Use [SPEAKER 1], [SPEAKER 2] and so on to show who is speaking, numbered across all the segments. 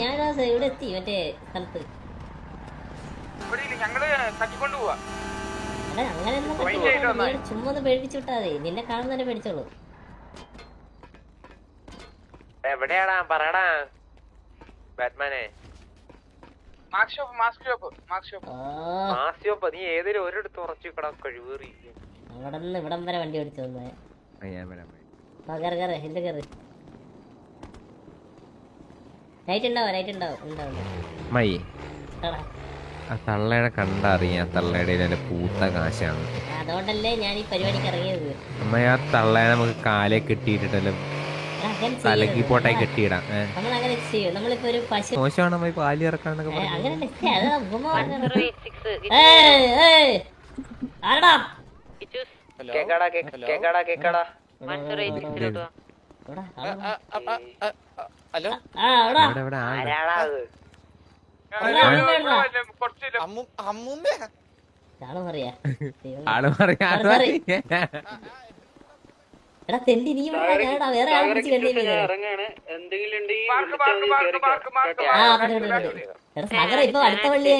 [SPEAKER 1] ഞാൻ ഇവിടെ എത്തി മറ്റേ സ്ഥലത്ത്.
[SPEAKER 2] ഇവിടെ ഇല്ല, ഞങ്ങൾ തട്ടിക്കൊണ്ട് പോവാ.
[SPEAKER 1] എടാ അങ്ങനെ ചുമ്മാ ഒന്ന് പേടിച്ചു വിട്ടാതെ നിന്നെ നിന്നെ കാണുന്നതന്നെ പേടിച്ചോളൂ.
[SPEAKER 3] എവിടെയാടാ? പറയടാ ബാറ്റ്മാനെ. നീ ഏതൊരു ഒരിടത്ത് ഉറച്ചു കിടാ കഴിവേറി
[SPEAKER 1] അവിടെ നിന്ന് ഇവിടം വരെ വണ്ടി ഓടിച്ചു വന്നേ. കയറി കയറി എന്ത് കയറി നൈറ്റ് ഉണ്ടാവും. നൈറ്റ് ഉണ്ടാവും ഉണ്ടാവും ഉണ്ടാവും.
[SPEAKER 4] മൈ ആ തള്ളയുടെ കണ്ടറിയാം തള്ളയുടെ പൂത്ത കാശാണ്.
[SPEAKER 1] അതുകൊണ്ടല്ലേ ഞാൻ ഈ പരിപാടിക്ക് ഇറങ്ങിയത്.
[SPEAKER 4] അമ്മ ആ തള്ളയെ നമുക്ക് കാലേ കെട്ടിയിട്ടിട്ടല്ലോ? തലക്കി. പോട്ടായി കെട്ടിയിടാം. മോശമാണ് അമ്മ പാൽ ഇറക്കാന്നൊക്കെ?
[SPEAKER 3] കേക്കാടാ കേക്കാടാ കേക്കാടാ?
[SPEAKER 5] ഹലോ.
[SPEAKER 1] എടാ തെണ്ടി നീ വേറെ. എടാ ഇപ്പൊ അടുത്ത പള്ളിയെ.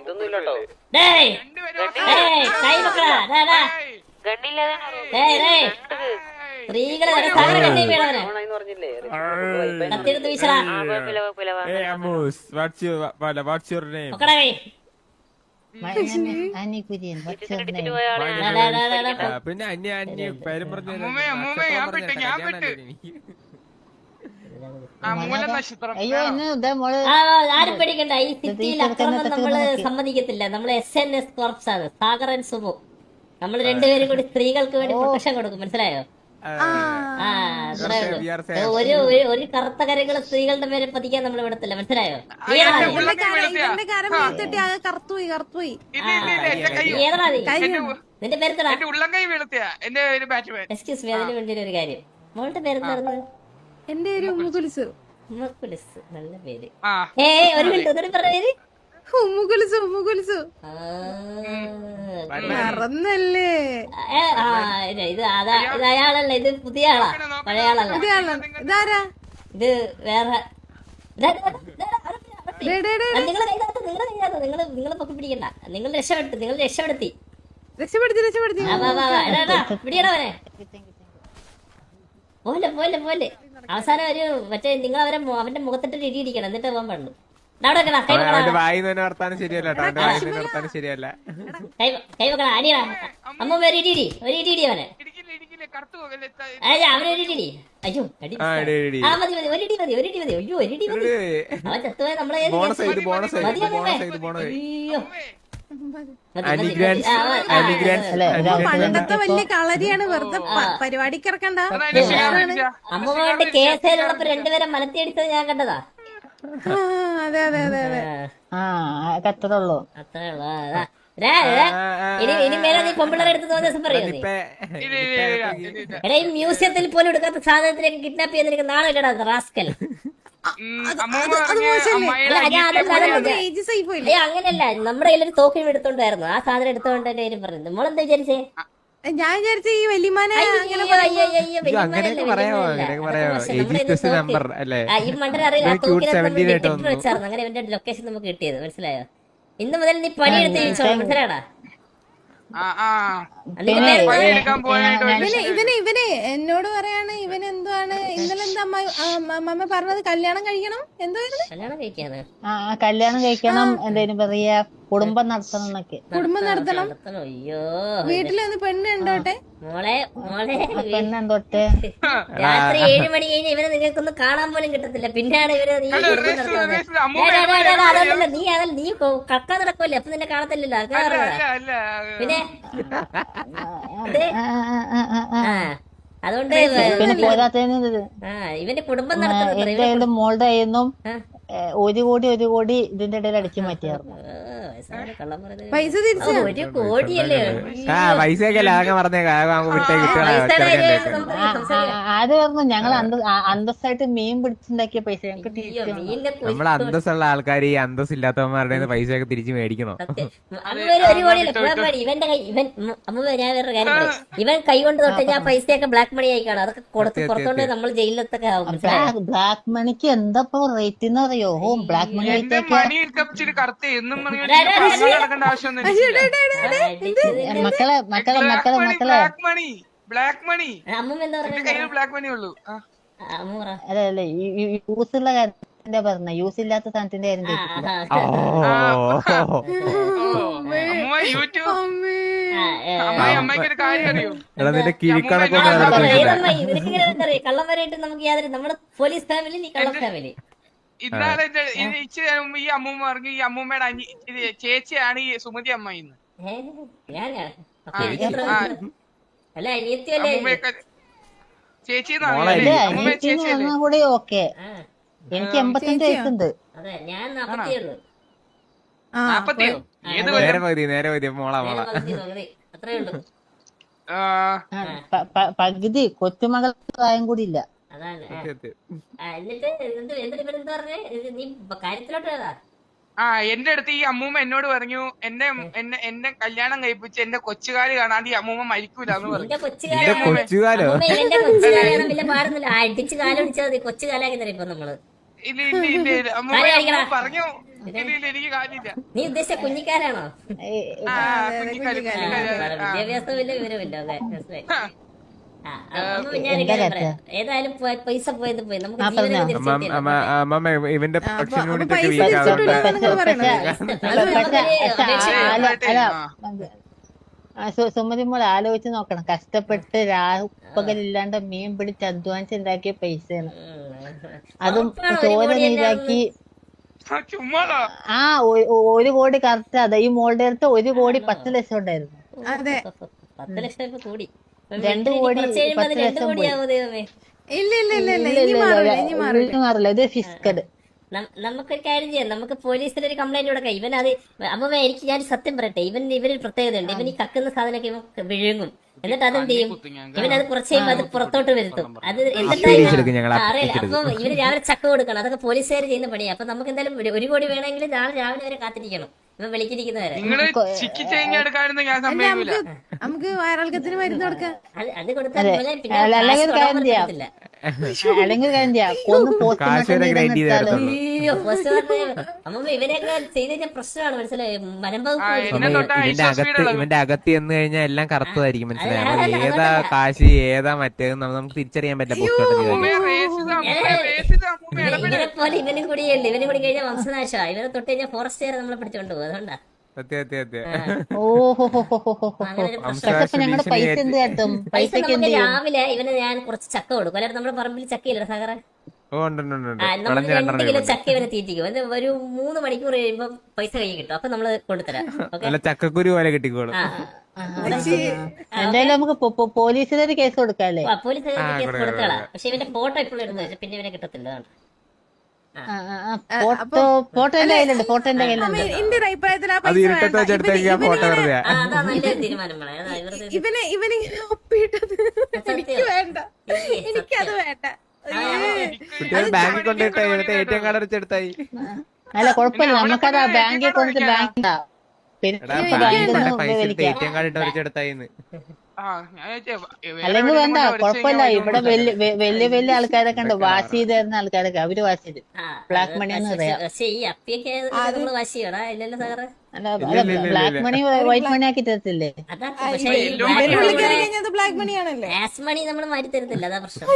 [SPEAKER 3] ഇതൊന്നും ഇല്ലട്ടോ
[SPEAKER 1] ഡേയ് ഡേയ് കൈ സ്ത്രീകളെ വീണവനെ. കത്തിയെടുത്ത് വീശടാ
[SPEAKER 4] പിന്നെ അന്യ അന്യ പേരും പറഞ്ഞു
[SPEAKER 6] അയ്യോ ഇന്ന് മോൾ
[SPEAKER 1] ആ ആരും പേടിക്കണ്ട. ഈ സിറ്റിയിൽ അക്രമം നമ്മൾ സമ്മതിക്കത്തില്ല. നമ്മൾ എസ് എൻ എസ് കോർപ്സ് ആണ്. സാഗർ ആൻഡ് സുമു. നമ്മൾ രണ്ടുപേരും കൂടി സ്ത്രീകൾക്ക് വേണ്ടി പ്രൊട്ടക്ഷൻ കൊടുക്കും. മനസ്സിലായോ? ഒരു ഒരു- കറുത്ത കരകൾ സ്ത്രീകളുടെ പേരെ പതിക്കാൻ നമ്മൾ വിടത്തില്ല മനസ്സിലായോ? നിന്റെ
[SPEAKER 2] ബാറ്റ്മാൻ
[SPEAKER 1] എക്സ്ക്യൂസ് മീ അതിന് വേണ്ടി ഒരു കാര്യം. മോളുടെ പേരെന്തായിരുന്നു
[SPEAKER 7] എന്റെ ഒരു ഉമ്മുകുലിസു
[SPEAKER 1] ഉമ്മക്കുലിസ് നല്ല പേര്.
[SPEAKER 2] ആ.
[SPEAKER 1] ഏ ഒരു മിനിറ്റ് ഒന്നുകൂടി പറഞ്ഞ പേര്
[SPEAKER 7] ഉമ്മുകുലിസു ഉമ്മുകുലിസു മറന്നല്ലേ?
[SPEAKER 1] ഏ, ഇത് ഇത് അതാ ഇത് അയാളല്ല ഇത് പുതിയ ആളാ. പഴയ ആളല്ല.
[SPEAKER 7] ഇതാളാ ഇതാരാ?
[SPEAKER 1] ഇത് വേറെ നിങ്ങൾ നിങ്ങൾ നിങ്ങൾ പൊക്കി പിടിക്കണ്ട. നിങ്ങൾ രക്ഷപ്പെടുത്തി നിങ്ങൾ രക്ഷപ്പെടുത്തി.
[SPEAKER 7] രക്ഷപ്പെടുത്തി രക്ഷപ്പെടുത്തി.
[SPEAKER 1] പിടിയടവനെ പോലെ പോലെ പോലെ അവസാനം ഒരു മറ്റേ നിങ്ങൾ അവരെ അവന്റെ മുഖത്തിട്ട് ഇടി ഇടിക്കണം. എന്നിട്ട് പോകാൻ പാടുള്ളൂ.
[SPEAKER 4] ശരിയല്ല
[SPEAKER 1] അമ്മ ഒരു ഇടി ഇടി ഒരു ഇടി ഇടി അവനെ ഒരു ഇടി ഇടി അയ്യോ
[SPEAKER 4] ആ.
[SPEAKER 1] മതി മതി ഒരു ഇടി മതി ഒരു ഇടി മതി അയ്യോ ഒരു ഇടി മതി അവൻ ചത്തുപോയ നമ്മളെ അയ്യോ
[SPEAKER 7] പണ്ടത്തെ വലിയ കളരിയാണ് വെറുതെ പരിപാടിക്ക് ഇറക്കണ്ട
[SPEAKER 1] അമ്മ കേസേലുള്ളപ്പോ രണ്ടുപേരെ മലത്തിയടിച്ചത് ഞാൻ കണ്ടതാ
[SPEAKER 7] അതെ അതെ അതെ അതെ.
[SPEAKER 1] ആ,
[SPEAKER 6] അത്രേ ഉള്ളൂ
[SPEAKER 1] ഇനി ഇനി മേലെ നീ പൊമ്പിള്ളേരെ അടുത്ത് തോന്നിയ ദിവസം പറയോ നീ? എടാ ഈ മ്യൂസിയത്തിൽ പോലും എടുക്കാത്ത സാധനത്തിലേക്ക് കിഡ്നാപ്പ് ചെയ്ത് നാളെ ഇല്ലടാ റാസ്കൽ അങ്ങനല്ല. നമ്മുടെ കയ്യിലൊരു തോക്കിനും എടുത്തോണ്ടായിരുന്നു. ആ സാധനം എടുത്തോണ്ട് എന്റെ പേര് പറഞ്ഞത്. മോളെന്താ വിചാരിച്ചേ?
[SPEAKER 7] ഞാൻ വിചാരിച്ച ഈ വലിയമാനെ
[SPEAKER 4] അങ്ങനെയൊക്കെ പറയാമോ അങ്ങനെയൊക്കെ പറയാമോ ഏജ് നമ്പർ അല്ലേ?
[SPEAKER 1] ഈ മണ്ടൻ അറിയില്ല ആ
[SPEAKER 4] ഒരു cute
[SPEAKER 1] തോക്കിനകത്ത് നമ്മൾ
[SPEAKER 4] 17 ആയിട്ട്
[SPEAKER 1] ഡിറ്റക്ടർ
[SPEAKER 4] വന്നു.
[SPEAKER 1] വെച്ചായിരുന്നു. അങ്ങനെ ഇവന്റെ ലൊക്കേഷൻ നമുക്ക് കിട്ടിയത് മനസ്സിലായോ? ഇന്ന് മുതൽ നീ പണിയെടുത്ത് മനസ്സിലാടാ
[SPEAKER 7] ഇവന് ഇവന് എന്നോട് പറയാണ് ഇവൻ എന്താണ് ഇന്നലെ എന്താ അമ്മ പറഞ്ഞത്? കല്യാണം കഴിക്കണം? എന്തോ
[SPEAKER 1] കല്യാണം കഴിക്കാണ്
[SPEAKER 6] കല്യാണം കഴിക്കണം എന്തേലും പറയാ. കുടുംബം നടത്തണം. എന്നൊക്കെ
[SPEAKER 7] കുടുംബം നടത്തണം?
[SPEAKER 1] അയ്യോ.
[SPEAKER 7] വീട്ടിലൊന്ന് പെണ്ണ് ഉണ്ടോട്ടെ
[SPEAKER 1] മോളെ മോളെ.
[SPEAKER 6] പെണ്ണെന്തോട്ട്
[SPEAKER 1] രാത്രി ഏഴ് മണി കഴിഞ്ഞ ഇവരെ നിങ്ങൾക്കൊന്നും കാണാൻ പോലും കിട്ടത്തില്ല. പിന്നെയാണ് ഇവർ നീ കുടുംബം നടത്തുന്നത്. നീ അതല്ല നീ കക്ക നടക്കുമല്ലേ അപ്പൊ നിന്നെ കാണത്തില്ലല്ലോ. പിന്നെ? അതുകൊണ്ട്
[SPEAKER 6] പിന്നെ പോരാത്തതിന്
[SPEAKER 1] ആ ഇവന്റെ കുടുംബം നടത്തുന്നത്
[SPEAKER 6] മോളുടെ
[SPEAKER 1] കയ്യിൽ
[SPEAKER 6] നിന്നും ഒരു കോടി ഒരു കോടി ഇതിന്റെ ഇടയിൽ അടിച്ചു മാറ്റിയായിരുന്നു
[SPEAKER 7] പൈസ തിരിച്ചു
[SPEAKER 1] ഒരു കോടിയല്ലേ?
[SPEAKER 4] ആ പൈസയൊക്കെ അല്ല
[SPEAKER 1] പറഞ്ഞേ
[SPEAKER 6] അത് പറഞ്ഞു ഞങ്ങൾ അന്തസ്സായിട്ട് മീൻ പിടിച്ചുണ്ടാക്കിയ പൈസ ഞങ്ങൾക്ക്
[SPEAKER 4] നമ്മൾ അന്തസ്സുള്ള ആൾക്കാർ ഈ അന്തസ്സില്ലാത്തവന്മാരുടെ പൈസ പൈസയൊക്കെ തിരിച്ചു മേടിക്കണോ?
[SPEAKER 1] ഇവന്റെ ഇവൻ അമ്മ ഞാൻ വേറൊരു കാര്യം ഇവൻ കൈ കൊണ്ട് തൊട്ട് ഞാൻ പൈസയൊക്കെ ബ്ലാക്ക് മണി ആയി കാണും. അതൊക്കെ കൊടുത്ത് പുറത്തോണ്ട് നമ്മൾ ജയിലിലത്തൊക്കെ ആവും.
[SPEAKER 6] ബ്ലാക്ക് മണിക്ക് എന്താ റേറ്റ് എന്ന് അറിയോ? ഓ ബ്ലാക്ക് മണി
[SPEAKER 2] എന്റെ
[SPEAKER 6] മക്കളെ മക്കളെ മക്കളെ മക്കളെ.
[SPEAKER 2] ബ്ലാക്ക് മണി ബ്ലാക്ക് മണി
[SPEAKER 1] അമ്മൂമ്മ എന്താ
[SPEAKER 2] എന്റെ
[SPEAKER 1] പറയുന്നത്
[SPEAKER 2] ബ്ലാക്ക് മണി ഉള്ളൂ.
[SPEAKER 1] പറ.
[SPEAKER 6] അല്ല അല്ല യൂസ് ഉള്ള കാര്യത്തിന്റെ പറഞ്ഞ. യൂസ് ഇല്ലാത്ത സാധനത്തിന്റെ കാര്യം
[SPEAKER 1] ആ,
[SPEAKER 4] ഓ
[SPEAKER 2] ഓ, യൂട്യൂബ്
[SPEAKER 1] ആ,
[SPEAKER 2] അമ്മയ്ക്ക് ഒരു കാര്യം അറിയോ?
[SPEAKER 4] എടാ നിന്റെ കിഴിക്കണക്കൊന്നും?
[SPEAKER 1] കള്ളം വരെയായിട്ട് നമുക്ക് യാതൊരു നമ്മുടെ പോലീസ് ഫാമിലി നീ കള്ളം ഫാമിലി
[SPEAKER 2] ഇന്നാളെ ഇച്ചിരി മുമ്പ് ഈ അമ്മൂമ്മ പറഞ്ഞു ഈ അമ്മൂമ്മയുടെ അനി ചേച്ചിയാണ് ഈ സുമതി അമ്മ ചേച്ചി.
[SPEAKER 6] കൂടി എനിക്ക് എൺപത്തഞ്ച് വയസ്സുണ്ട്.
[SPEAKER 4] നേരെ മോളാ മോളാ.
[SPEAKER 1] അത്രേ ഉള്ളൂ.
[SPEAKER 2] ആ,
[SPEAKER 6] ആ, പ- പ- പകുതി കൊച്ചുമകൾ പ്രായം കൂടി ഇല്ല.
[SPEAKER 1] അതാണ്. എന്നിട്ട് എന്ത് എന്തിട്ട് ഇവരെന്താ പറഞ്ഞേ? നീ കാര്യത്തിലോട്ട് ഏതാ
[SPEAKER 2] ആ എന്റെ അടുത്ത് ഈ അമ്മൂമ്മ എന്നോട് പറഞ്ഞു എന്നെ എന്നെ എന്നെ കല്യാണം കഴിപ്പിച്ച് എന്റെ കൊച്ചുകാൽ കാണാതെ ഈ അമ്മൂമ്മ മരിക്കൂല എന്ന് പറഞ്ഞു
[SPEAKER 1] അടിച്ച് ഇപ്പൊ നമ്മൾ.
[SPEAKER 2] ഇല്ല ഇല്ല ഇല്ല അമ്മൂമ്മ പറഞ്ഞു. ഇല്ല ഇല്ല എനിക്ക് കാര്യമില്ല
[SPEAKER 1] നീ ഉദ്ദേശിച്ച കുഞ്ഞിക്കാരാണോ. വിദ്യാഭ്യാസം വിവരമില്ല മനസ്സിലായി. ഏതായാലും പൈസ പോയത് പോയി. നമുക്ക്
[SPEAKER 4] ഇവന്റെ
[SPEAKER 6] സുമതി മോൾ ആലോചിച്ച് നോക്കണം. കഷ്ടപ്പെട്ട് രാപ്പകലില്ലാണ്ട് മീൻ പിടിച്ച് അധ്വാനിച്ച് ഉണ്ടാക്കിയ പൈസയാണ്. അതും ചോര നീരാക്കി.
[SPEAKER 2] ആ,
[SPEAKER 6] ഒരു കോടി കറക്റ്റ്. അതെ ഈ മോളുടെ അടുത്ത് ഒരു കോടി പത്ത് ലക്ഷം ഉണ്ടായിരുന്നു.
[SPEAKER 7] അതെ.
[SPEAKER 1] പത്ത് ലക്ഷം കൂടി.
[SPEAKER 6] രണ്ട് കോടി പത്ത് ലക്ഷം
[SPEAKER 7] ഇല്ല ഇല്ല ഇല്ല ഇല്ല. ഇനി മാറില്ല ഇനി മാറില്ല
[SPEAKER 6] ഇത് ഫിസ്കഡ്
[SPEAKER 1] നമുക്കൊരു കാര്യം ചെയ്യാം. നമുക്ക് പോലീസിൽ ഒരു കംപ്ലൈന്റ് കൊടുക്കാം. ഇവൻ അത് അമ്മ എനിക്ക് ഞാൻ സത്യം പറയട്ടെ. ഇവൻ ഇവർ പ്രത്യേകത ഉണ്ട് ഇവൻ ഈ കക്കുന്ന സാധനമൊക്കെ ഇവൻ വിഴുങ്ങും. എന്നിട്ട് അതെന്ത് ചെയ്യും? ഇവൻ അത് കുറച്ച് കഴിയുമ്പോൾ അത് പുറത്തോട്ട് വരുത്തും. അത് എന്തായാലും അറിയില്ല. അപ്പൊ ഇവന് രാവിലെ ചക്ക കൊടുക്കണം. അതൊക്കെ പോലീസുകാർ ചെയ്യുന്ന പണിയാ. അപ്പൊ നമുക്ക് എന്തായാലും ഒരു- കോടി വേണമെങ്കിൽ നാളെ രാവിലെ വരെ കാത്തിരിക്കണം. വിളിച്ചിരിക്കുന്നവരെ.
[SPEAKER 7] നമുക്ക് നമുക്ക് വയറിളക്കത്തിന് മരുന്ന് കൊടുക്കാം.
[SPEAKER 1] അത് കൊടുത്താൽ പിന്നെ
[SPEAKER 6] അല്ലെങ്കിൽ
[SPEAKER 4] ചെയ്ത്
[SPEAKER 1] കഴിഞ്ഞാൽ പ്രശ്നമാണ് മനസ്സിലായോ?
[SPEAKER 2] തൊട്ടാ
[SPEAKER 4] ഇവന്റെ അകത്ത് ചെന്ന് എന്ന് കഴിഞ്ഞാൽ എല്ലാം കറുത്തതായിരിക്കും മനസ്സിലായോ? ഏതാ കാശി ഏതാ മറ്റേ നമുക്ക് തിരിച്ചറിയാൻ പറ്റില്ല
[SPEAKER 1] ഇവനെ- പോലെ ഇവനും കൂടിയല്ലേ ഇവനും കൂടി കഴിഞ്ഞാൽ വംശനാശ ഇവനെ തൊട്ട് കഴിഞ്ഞാൽ ഫോറസ്റ്റ് നമ്മളെ പിടിച്ചോണ്ട് പോകും അതുകൊണ്ടാ.
[SPEAKER 4] സത്യം അതെ അതെ
[SPEAKER 6] ഓഹോ. ഞങ്ങളുടെ പൈസ എന്ത് കാട്ടും?
[SPEAKER 1] പൈസ നമുക്ക് രാവിലെ ഇവന് ഞാൻ കുറച്ച് ചക്ക കൊടുക്കും. അല്ലാതെ നമ്മുടെ പറമ്പിൽ ചക്കയില്ല സാഗറെ? രണ്ട് കിലോ ചക്ക ഇവനെ തീറ്റിക്കും. അത് ഒരു മൂന്ന് മണിക്കൂർ കഴിയുമ്പോൾ പൈസ കൈ കിട്ടും. അപ്പൊ നമ്മൾ കൊണ്ടുതരാം ഓക്കെ?
[SPEAKER 4] നല്ല ചക്കക്കുരു പോലെ കിട്ടിക്കോളും.
[SPEAKER 6] എന്തായാലും നമുക്ക് പോ- പോ- പോലീസിനൊരു കേസ് കൊടുക്കാല്ലേ?
[SPEAKER 1] ആ, കേസ് കൊടുക്കാളാ പക്ഷെ ഇവന്റെ ഫോട്ടോ ഇപ്പോഴും എടുത്തു പിന്നെ ഇവനെ കിട്ടത്തില്ല അതാണ്.
[SPEAKER 6] ആ, ആ, ആ, ഫോട്ടോ ഫോട്ടോ എന്റെ
[SPEAKER 7] ഒരു അഭിപ്രായത്തിൽ ആ പൈസ വേണ്ട. ഇവന് ഇവനിങ്ങനെ- ഒപ്പിയിട്ടത് എനിക്ക് വേണ്ട. എനിക്കത് വേണ്ട.
[SPEAKER 4] ബാങ്കിൽ കൊണ്ടിട്ട് ഇവിടുത്തെ എ ടി കാർഡ് അടിച്ചെടുത്തായി.
[SPEAKER 6] അല്ല കുഴപ്പമില്ല. നമുക്കത് ബാങ്കിൽ കൊണ്ടിട്ട് ബാങ്ക് പിന്നെ
[SPEAKER 4] എടാ
[SPEAKER 6] ബാങ്കിൽ നിന്ന്
[SPEAKER 4] പൈസ കാർഡ് ഇട്ട് അടിച്ചെടുത്തായിന്ന്.
[SPEAKER 6] അല്ലെങ്കിൽ വേണ്ട. കുഴപ്പമില്ല. ഇവിടെ വലിയ വലിയ വലിയ ആൾക്കാരൊക്കെ ഉണ്ട് വാഷ് ചെയ്ത് തരുന്ന ആൾക്കാരൊക്കെ അവർ വാഷ് ചെയ്ത്
[SPEAKER 1] ബ്ലാക്ക്
[SPEAKER 6] മണി എന്ന് പറയാം. ബ്ലാക്ക് മണി വൈറ്റ് മണി ആക്കി തരത്തില്ലേ?
[SPEAKER 2] മണി
[SPEAKER 1] നമ്മൾ മാറ്റി തരത്തില്ല. അതാ പ്രശ്നം.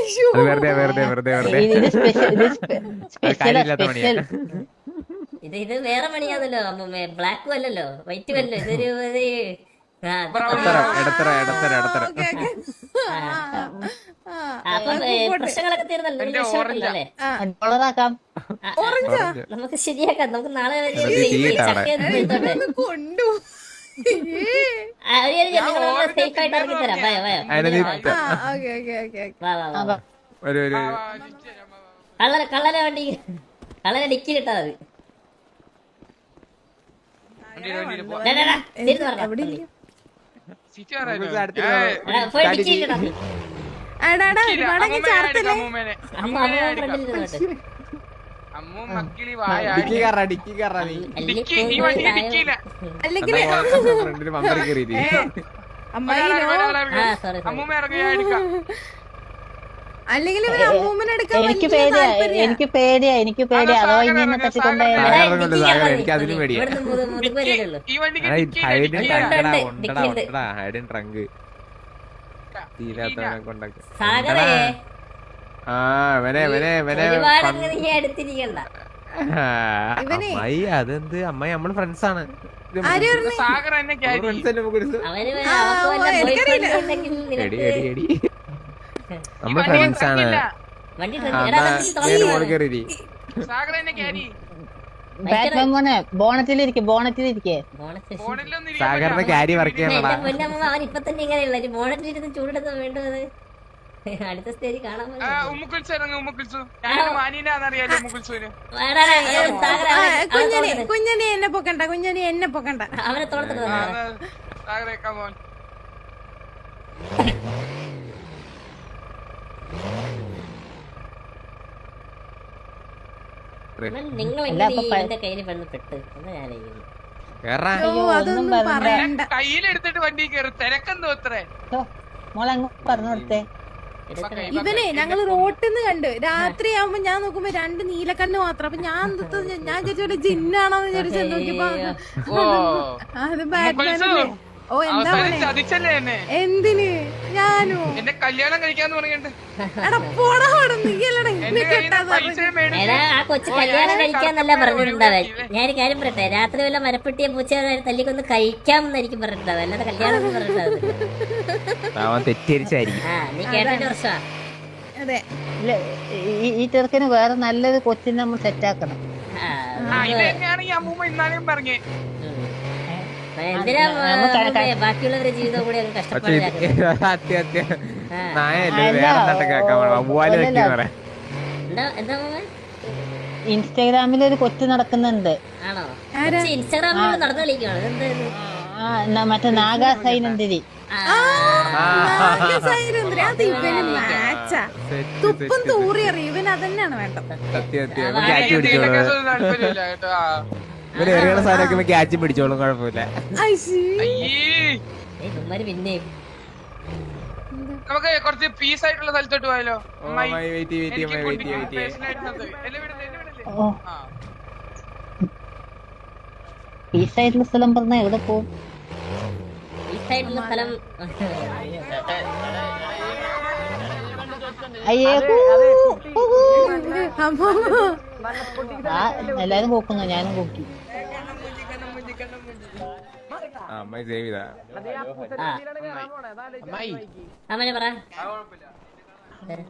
[SPEAKER 6] ഇത് ഇത് സ്പെഷ്യൽ സ്പെഷ്യൽ
[SPEAKER 4] കാര്യമില്ലാത്ത
[SPEAKER 1] ഇത് ഇത് വേറെ മണിയാണല്ലോ ബ്ലാക്കും അല്ലല്ലോ. വൈറ്റും അല്ലോ ഇതൊരു പ്രശ്നങ്ങളൊക്കെ തീർന്നല്ലോ നമുക്ക് ശരിയാക്കാം. നമുക്ക് നാളെ.
[SPEAKER 7] കൊണ്ടു
[SPEAKER 1] നിങ്ങൾ ആയിട്ട് ഇറക്കി തരാം. വായോ വായോ.
[SPEAKER 4] അതിനെ നീ
[SPEAKER 7] ആ ഓക്കെ ഓക്കെ ഓക്കെ ഓക്കെ.
[SPEAKER 1] വാ വാ വാ, വാ.
[SPEAKER 4] ഒരു ഒരു.
[SPEAKER 1] കള്ളനെ കള്ളനെ വണ്ടി കള്ളനെ ഡിക്കി കിട്ടാ മതി.
[SPEAKER 2] അമ്മൂമ്മ ഇറങ്ങി ഞാൻ എടുക്കാം.
[SPEAKER 7] അല്ലെങ്കിൽ
[SPEAKER 6] എനിക്ക് പേടിയാ എനിക്ക് പേടിയാ എനിക്ക് പേടിയാ.
[SPEAKER 2] അതോ
[SPEAKER 6] അഥവാ
[SPEAKER 2] സാഗർ
[SPEAKER 6] ഇങ്ങനെ
[SPEAKER 2] ഇറങ്ങുക,
[SPEAKER 6] തട്ടിക്കൊണ്ടുപോയാ
[SPEAKER 2] സാഗർ
[SPEAKER 1] എടാ,
[SPEAKER 4] സാഗർ കൊണ്ട്?
[SPEAKER 1] ഡിക്കി
[SPEAKER 4] സാഗർ,
[SPEAKER 1] കയറാൻ
[SPEAKER 4] എനിക്ക് അതിനും പേടിയാ.
[SPEAKER 1] ഇവിടുന്ന് മുതു- മുതുക് വരെയല്ലേ ഉള്ളൂ.
[SPEAKER 2] ഈ വണ്ടിക്ക്
[SPEAKER 4] ഹൈഡൻ
[SPEAKER 2] ഡിക്കിയില്ല, ഡിക്കിയില്ല.
[SPEAKER 1] ഉണ്ട്,
[SPEAKER 4] ട്രങ്കടാ
[SPEAKER 1] ഉണ്ട്,
[SPEAKER 4] ഉണ്ടടാ
[SPEAKER 1] ഡിക്കിയുണ്ട്.
[SPEAKER 4] ഉണ്ടടാ ഹൈഡൻ ട്രങ്ക്. തീരാത്തവനെ ആ വനെ വനെ വനെ
[SPEAKER 1] ഒരുപാട് അങ്ങ് നീ അടുത്തിരിക്കണ്ട
[SPEAKER 4] അമ്മായി അതെന്ത്? അമ്മായി നമ്മൾ ഫ്രണ്ട്സ് ആണ്. ഫ്രണ്ട്സ് എന്നെ നമുക്ക് നമ്മൾ ഫ്രണ്ട്സ് ആണ്.
[SPEAKER 2] ക്യാരി
[SPEAKER 6] ബോണറ്റിലിരിക്കെ
[SPEAKER 4] സാഗറിന്റെ
[SPEAKER 2] പറ്റില്ല.
[SPEAKER 4] വർക്ക്
[SPEAKER 1] എന്റെ
[SPEAKER 4] ചെയ്യണടാ
[SPEAKER 1] അവൻ ഇപ്പൊ തന്നെ ഇങ്ങനെയുള്ള ഒരു ബോണറ്റിലിരുന്ന് ചൂടെടുത്ത് വേണ്ടത്? അടുത്ത സ്റ്റേജ് കാണാൻ
[SPEAKER 7] കുഞ്ഞനെ എന്നെ പൊക്കണ്ട കുഞ്ഞണി എന്നെ പൊക്കണ്ട.
[SPEAKER 1] അവനെ തോളത്തിട്ട്
[SPEAKER 2] ആ,
[SPEAKER 1] വന്നോ.
[SPEAKER 2] എന്നാ സാഗറെ കമോൺ
[SPEAKER 1] ഇവൻ നിങ്ങൾ കയ്യിൽ പെണ്ണ് പെട്ട്.
[SPEAKER 2] കയ്യിലെടുത്തിട്ട് വണ്ടി കയറി തിരക്കെന്തോ അത്രേ
[SPEAKER 7] ഇവനെ ഞങ്ങൾ റോട്ടിൽ നിന്ന് കണ്ടു രാത്രി ആവുമ്പോ ഞാൻ നോക്കുമ്പോ രണ്ട് നീലക്കണ്ണ് മാത്രം. അപ്പൊ ഞാൻ എന്തോ ഞാൻ ചോദിച്ചോട്ടെ ജിന്നാണോന്ന് ചോദിച്ചു നോക്കിയപ്പോ
[SPEAKER 2] ഓ.
[SPEAKER 7] അത് ബാറ്റ്മാൻ ഓ എന്താ എന്തിന്? ഞാനോ?
[SPEAKER 2] എന്നെ കല്യാണം കഴിക്കാന്ന് പറഞ്ഞിട്ട്
[SPEAKER 7] എടാ പോടാ നീ
[SPEAKER 1] ആ കൊച്ചു കല്യാണം കഴിക്കാന്നല്ല പറഞ്ഞിട്ടുണ്ടാവേ? ഞാൻ കാര്യം പറയട്ടെ? രാത്രി വല്ല മരപ്പെട്ടിയെ പൂച്ച തല്ലിക്കൊന്ന് എനിക്ക് പറഞ്ഞിട്ടുണ്ടാവും. അല്ലാതെ കല്യാണം ഒന്നും പറഞ്ഞിട്ടുണ്ടാവില്ല
[SPEAKER 4] അവൻ തെറ്റിദ്ധരിച്ചായിരിക്കും.
[SPEAKER 1] ആ നീ കേട്ടതിന്റെ വർഷാ
[SPEAKER 7] അതെ.
[SPEAKER 6] ഈ- ഈ ചെറുക്കന് വേറെ നല്ലത് കൊച്ചിനെ നമ്മൾ സെറ്റാക്കണം
[SPEAKER 1] ബാക്കിയുള്ളവരുടെ ജീവിതം കൂടി അങ്ങ് എന്താ?
[SPEAKER 6] ഇൻസ്റ്റാഗ്രാമിൽ ഒരു കൊച്ചു നടക്കുന്നുണ്ട്.
[SPEAKER 1] ആണോ?
[SPEAKER 7] ആരാ?
[SPEAKER 1] ഇൻസ്റ്റാഗ്രാമിൽ നടന്നു കളിക്കുകയാണ്
[SPEAKER 6] മറ്റേ നാഗാ സൈനന്തിരി
[SPEAKER 7] അത് ഇവന് മാച്ചാ തുപ്പും തൂറി അറിയും ഇവൻ അതന്നെയാണ് വേണ്ടത്.
[SPEAKER 4] ക്യാച്ച് പിടിച്ചോളും.
[SPEAKER 2] ഇതിലൊക്കെ കേട്ടോ. ആ.
[SPEAKER 4] ഇവർ എറിയണ സാധനമൊക്കെ ക്യാച്ച് പിടിച്ചോളും കുഴപ്പമില്ല.
[SPEAKER 7] ഐശീ.
[SPEAKER 2] നമുക്ക് കുറച്ച് പീസ് ആയിട്ടുള്ള സ്ഥലത്തോട്ട് പോയാലോ? പീസ്
[SPEAKER 6] ആയിട്ടുള്ള സ്ഥലം പറഞ്ഞ എവിടെ പോവും?
[SPEAKER 1] സ്ഥലം.
[SPEAKER 6] എല്ലാരും പോക്കുന്നു ഞാനും കൂക്കി.
[SPEAKER 4] ആ, അമ്മായി സേവ് ചെയ്താ.
[SPEAKER 5] അമ്മായി.
[SPEAKER 1] പറ.